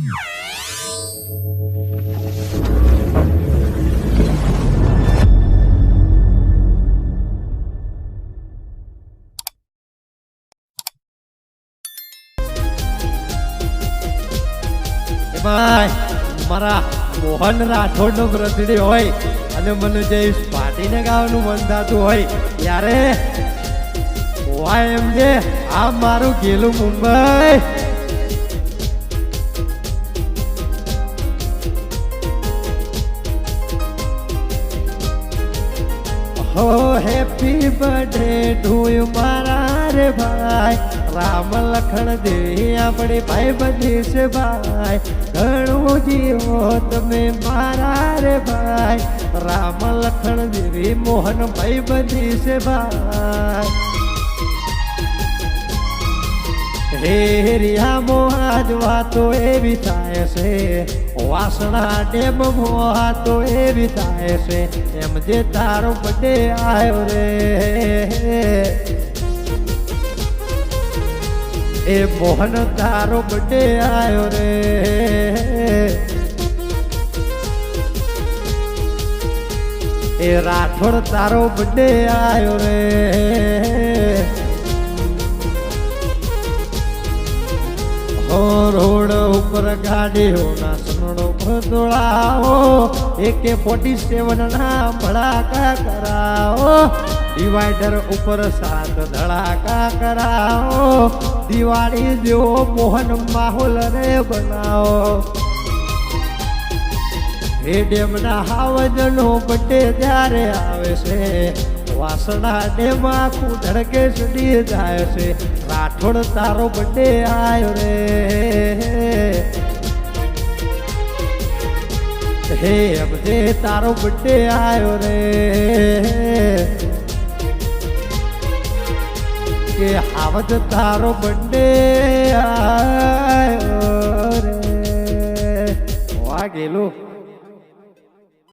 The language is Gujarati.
ભાઈ મારા મોહન રાઠોડ નો બર્થડે હોય અને મને જે પાટીને ગાવાનું મન થતું હોય, ત્યારે એમ છે આ મારું ગેલું મુંબઈ. હો હેપી બર્થડે ટુ યુ મારા રે ભાઈ. રામ લખણ દે, આપણે ભાઈ બની છે ભાઈ. ઘણું જીવો તમે મારા રે ભાઈ. રામ લખણ દેવી મોહન ભાઈ બની છે ભાઈ. હે રિયા મોહાજ વાતો એવી થાય છે. વાસણા ડેમ મોહાતો એવી વિતાય છે. એમ જે તારો બડે આવ્યો રે. એ મોહન તારો બડે આવ્યો રે. એ રાઠોડ તારો બડે આવ્યો રે. હો રોડ ઉપર ગાડીઓ ના સનડો ભદોળાઓ એકે ફોર્ટી સેવન ના ભડાકા કરાવો. ડિવાઈડર ઉપર સાત ધડાકા કરાવો. દિવાળી જેવો મોહન માહોલ રે બનાવો. હે ડેમના હાવજનો બટે ત્યારે આવે છે. વાસણા ને માં કુદળકે સડી જાય છે. રાઠોડ તારો બડે આયો રે. હે અબજે, તારો બડે આયો રે. કે આવજ તારો બડે આયો રે. વાગેલું